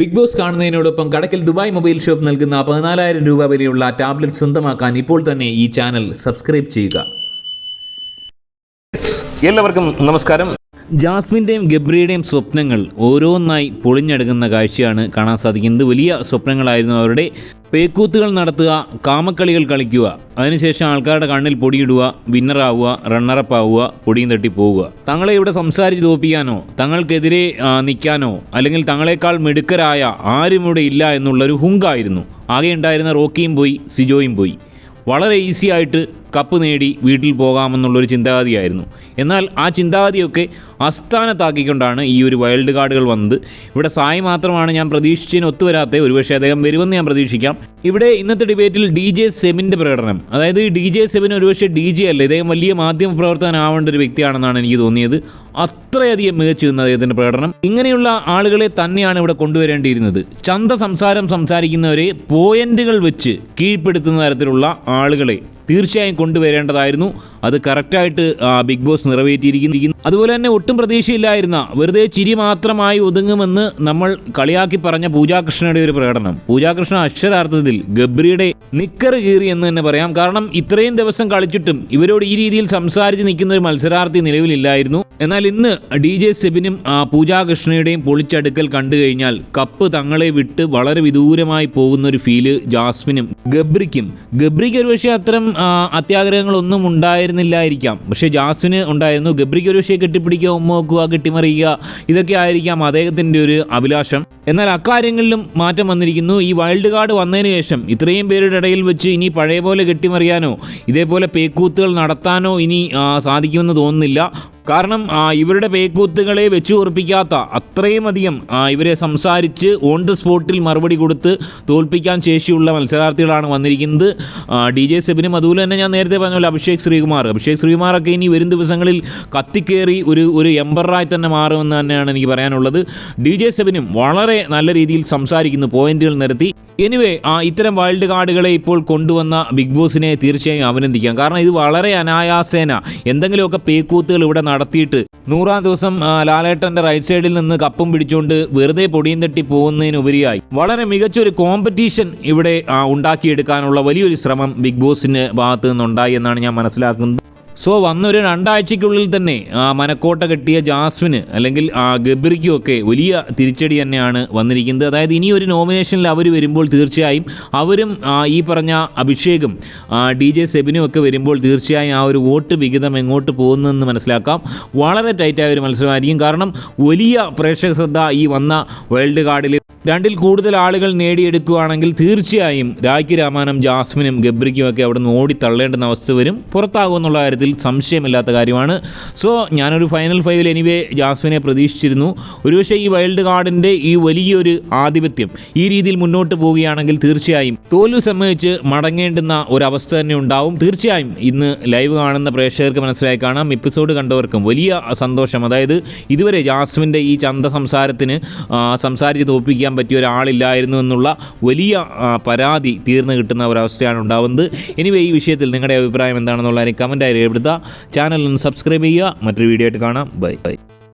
Big Boss കാണുന്നതിനോടൊപ്പം Kadakkal Dubai mobile shop നൽകുന്ന പതിനാലായിരം രൂപ വിലയുള്ള ടാബ്ലറ്റ് സ്വന്തമാക്കാൻ ഇപ്പോൾ തന്നെ ഈ ചാനൽ സബ്സ്ക്രൈബ് ചെയ്യുക. എല്ലാവർക്കും നമസ്കാരം. ജാസ്മിന്റെയും ഗബ്രിയുടെയും സ്വപ്നങ്ങൾ ഓരോന്നായി പൊളിഞ്ഞെടുക്കുന്ന കാഴ്ചയാണ് കാണാൻ സാധിക്കുന്നത്. വലിയ സ്വപ്നങ്ങളായിരുന്നു അവരുടെ. പേക്കൂത്തുകൾ നടത്തുക കാമക്കളികൾ കളിക്കുക അതിനുശേഷം ആൾക്കാരുടെ കണ്ണിൽ പൊടിയിടുക വിന്നറാവുക റണ്ണറപ്പ് ആവുക പൊടിയും തട്ടി പോവുക. തങ്ങളെ ഇവിടെ സംസാരിച്ച് തോപ്പിക്കാനോ തങ്ങൾക്കെതിരെ നിൽക്കാനോ അല്ലെങ്കിൽ തങ്ങളെക്കാൾ മിടുക്കരായ ആരും ഇവിടെ ഇല്ല എന്നുള്ളൊരു ഹുങ്കായിരുന്നു. ആകെ ഉണ്ടായിരുന്ന റോക്കിയും പോയി സിജോയും പോയി. വളരെ ഈസി ആയിട്ട് കപ്പ് നേടി വീട്ടിൽ പോകാമെന്നുള്ളൊരു ചിന്താഗതിയായിരുന്നു. എന്നാൽ ആ ചിന്താഗതിയൊക്കെ അസ്ഥാനത്താക്കിക്കൊണ്ടാണ് ഈ ഒരു വൈൽഡ് കാർഡുകൾ വന്നത്. ഇവിടെ സായി മാത്രമാണ് ഞാൻ പ്രതീക്ഷിച്ചതിന് ഒത്തുവരാത്ത ഒരുപക്ഷെ അദ്ദേഹം വരുമെന്ന് ഞാൻ പ്രതീക്ഷിക്കാം. ഇവിടെ ഇന്നത്തെ ഡിബേറ്റിൽ ഡി ജെ സെമിന്റെ പ്രകടനം. അതായത് ഡി ജെ സെമിൻ ഒരുപക്ഷെ ഡി ജെ അല്ല. ഇദ്ദേഹം വലിയ മാധ്യമ പ്രവർത്തകനാവേണ്ട ഒരു വ്യക്തിയാണെന്നാണ് എനിക്ക് തോന്നിയത്. അത്രയധികം മികച്ചു നിന്ന അദ്ദേഹത്തിന്റെ പ്രകടനം. ഇങ്ങനെയുള്ള ആളുകളെ തന്നെയാണ് ഇവിടെ കൊണ്ടുവരേണ്ടിയിരുന്നത്. ചന്ത സംസാരം സംസാരിക്കുന്നവരെ പോയിന്റുകൾ വെച്ച് കീഴ്പ്പെടുത്തുന്ന തരത്തിലുള്ള ആളുകളെ തീർച്ചയായും കൊണ്ടുവരേണ്ടതായിരുന്നു. അത് കറക്റ്റായിട്ട് ബിഗ് ബോസ് നിറവേറ്റിയിരിക്കുന്നു. അതുപോലെ തന്നെ ഒട്ടും പ്രതീക്ഷയില്ലായിരുന്ന വെറുതെ ചിരി മാത്രമായി ഒതുങ്ങുമെന്ന് നമ്മൾ കളിയാക്കി പറഞ്ഞ പൂജാകൃഷ്ണയുടെ ഒരു പ്രകടനം. പൂജാകൃഷ്ണ അക്ഷരാർത്ഥത്തിൽ ഗബ്രിയുടെ നിക്കർ കീറി എന്ന് തന്നെ പറയാം. കാരണം ഇത്രയും ദിവസം കളിച്ചിട്ടും ഇവരോട് ഈ രീതിയിൽ സംസാരിച്ച് നിൽക്കുന്ന ഒരു മത്സരാർത്ഥി നിലവിലില്ലായിരുന്നു. എന്നാൽ ഇന്ന് ഡി ജെ സെബിനും പൂജാകൃഷ്ണയുടെയും പൊളിച്ചടുക്കൽ കണ്ടു കഴിഞ്ഞാൽ കപ്പ് തങ്ങളെ വിട്ട് വളരെ വിദൂരമായി പോകുന്ന ഒരു ഫീൽ ജാസ്മിനും ഗബ്രിക്കും. ഗബ്രിക്ക് ഒരുപക്ഷെ അത്തരം അത്യാഗ്രഹങ്ങളൊന്നും ഉണ്ടായിരുന്നില്ലായിരിക്കാം. പക്ഷേ ജാസ്മിന് ഉണ്ടായിരുന്നു. ഗബ്രിക്ക് ഒരുപക്ഷെ കെട്ടിപ്പിടിക്കുക ഉമ്മ വെക്കുക കെട്ടിമറിയുക. ഇതൊക്കെ ആയിരിക്കാം അദ്ദേഹത്തിന്റെ ഒരു അഭിലാഷം. എന്നാൽ അക്കാര്യങ്ങളിലും മാറ്റം വന്നിരിക്കുന്നു. ഈ വൈൽഡ് കാർഡ് വന്നതിന് ശേഷം ഇത്രയും പേരുടെ ഇടയിൽ വെച്ച് ഇനി പഴയ പോലെ കെട്ടിമറിയാനോ ഇതേപോലെ പേക്കൂത്തുകൾ നടത്താനോ ഇനി സാധിക്കുമെന്ന് തോന്നുന്നില്ല. കാരണം ഇവരുടെ പേക്കൂത്തുകളെ വെച്ചു ഉറപ്പിക്കാത്ത അത്രയും അധികം ഇവരെ സംസാരിച്ച് ഓൺ ദ സ്പോട്ടിൽ മറുപടി കൊടുത്ത് തോൽപ്പിക്കാൻ ശേഷിയുള്ള മത്സരാർത്ഥികളാണ് വന്നിരിക്കുന്നത്. ഡി ജെ സെബിനും അതുപോലെ തന്നെ ഞാൻ നേരത്തെ പറഞ്ഞ പോലെ അഭിഷേക് ശ്രീകുമാർ. അഭിഷേക് ശ്രീകുമാറൊക്കെ ഇനി വരും ദിവസങ്ങളിൽ കത്തിക്കേറി ഒരു ഒരു എംബറായി തന്നെ മാറുമെന്ന് തന്നെയാണ് എനിക്ക് പറയാനുള്ളത്. ഡി ജെ സെബിനും വളരെ നല്ല രീതിയിൽ സംസാരിക്കുന്നു പോയിന്റുകൾ നിരത്തി. എനിവേ ആ ഇത്തരം വൈൽഡ് കാർഡുകളെ ഇപ്പോൾ കൊണ്ടുവന്ന ബിഗ് ബോസിനെ തീർച്ചയായും അഭിനന്ദിക്കാം. കാരണം ഇത് വളരെ അനായാസേന. എന്തെങ്കിലുമൊക്കെ പേക്കൂത്തുകൾ ഇവിടെ നടത്തിയിട്ട് നൂറാം ദിവസം ലാലേട്ടന്റെ റൈറ്റ് സൈഡിൽ നിന്ന് കപ്പും പിടിച്ചുകൊണ്ട് വെറുതെ പൊടിയും തട്ടി പോകുന്നതിനുപരിയായി വളരെ മികച്ചൊരു കോമ്പറ്റീഷൻ ഇവിടെ ഉണ്ടാക്കിയെടുക്കാനുള്ള വലിയൊരു ശ്രമം ബിഗ് ബോസിന്റെ ഭാഗത്തു നിന്നുണ്ടായി എന്നാണ് ഞാൻ മനസ്സിലാക്കുന്നത്. സോ വന്നൊരു രണ്ടാഴ്ചയ്ക്കുള്ളിൽ തന്നെ ആ മനക്കോട്ട കെട്ടിയ ജാസ്മിന് അല്ലെങ്കിൽ ആ ഗബ്രിക്കുമൊക്കെ വലിയ തിരിച്ചടി തന്നെയാണ് വന്നിരിക്കുന്നത്. അതായത് ഇനി ഒരു നോമിനേഷനിൽ അവർ വരുമ്പോൾ തീർച്ചയായും അവരും ഈ പറഞ്ഞ അഭിഷേകും ഡി ജെ സെബിനും ഒക്കെ വരുമ്പോൾ തീർച്ചയായും ആ ഒരു വോട്ട് വിഹിതം എങ്ങോട്ട് പോകുന്നതെന്ന് മനസ്സിലാക്കാം. വളരെ ടൈറ്റായ ഒരു മത്സരമായിരിക്കും. കാരണം വലിയ പ്രേക്ഷക ശ്രദ്ധ ഈ വന്ന വൈൽഡ് കാർഡിൽ രണ്ടിൽ കൂടുതൽ ആളുകൾ നേടിയെടുക്കുകയാണെങ്കിൽ തീർച്ചയായും രാഖി രാമാനും ജാസ്മിനും ഗബ്രിക്കും ഒക്കെ അവിടെ നിന്ന് ഓടി തള്ളേണ്ടുന്ന അവസ്ഥ വരും. പുറത്താകുമെന്നുള്ള കാര്യത്തിൽ സംശയമില്ലാത്ത കാര്യമാണ്. സോ ഞാനൊരു ഫൈനൽ ഫൈവിൽ എനിവേ ജാസ്മിനെ പ്രതീക്ഷിച്ചിരുന്നു. ഒരുപക്ഷെ ഈ വൈൽഡ് കാർഡിന്റെ ഈ വലിയൊരു ആധിപത്യം ഈ രീതിയിൽ മുന്നോട്ട് പോവുകയാണെങ്കിൽ തീർച്ചയായും തോൽവി സമ്മതിച്ച് മടങ്ങേണ്ടുന്ന ഒരവസ്ഥ തന്നെ ഉണ്ടാവും. തീർച്ചയായും ഇന്ന് ലൈവ് കാണുന്ന പ്രേക്ഷകർക്ക് മനസ്സിലായി കാണാം. എപ്പിസോഡ് കണ്ടവർക്കും വലിയ സന്തോഷം. അതായത് ഇതുവരെ ജാസ്മിന്റെ ഈ ചന്ത സംസാരത്തിന് സംസാരിച്ച് സംസാരിച്ച് തോൽപ്പിക്കാൻ പറ്റിയ ഒരാളില്ലായിരുന്നു എന്നുള്ള വലിയ പരാതി തീർന്നു കിട്ടുന്ന ഒരവസ്ഥയാണ് ഉണ്ടാവുന്നത്. എനിവേ ഈ വിഷയത്തിൽ നിങ്ങളുടെ അഭിപ്രായം എന്താണെന്നുള്ള കമന്റായി രേഖപ്പെടുത്തുക. ഒന്ന് സബ്സ്ക്രൈബ് ചെയ്യുക. മറ്റൊരു വീഡിയോ ആയിട്ട് കാണാം. Bye bye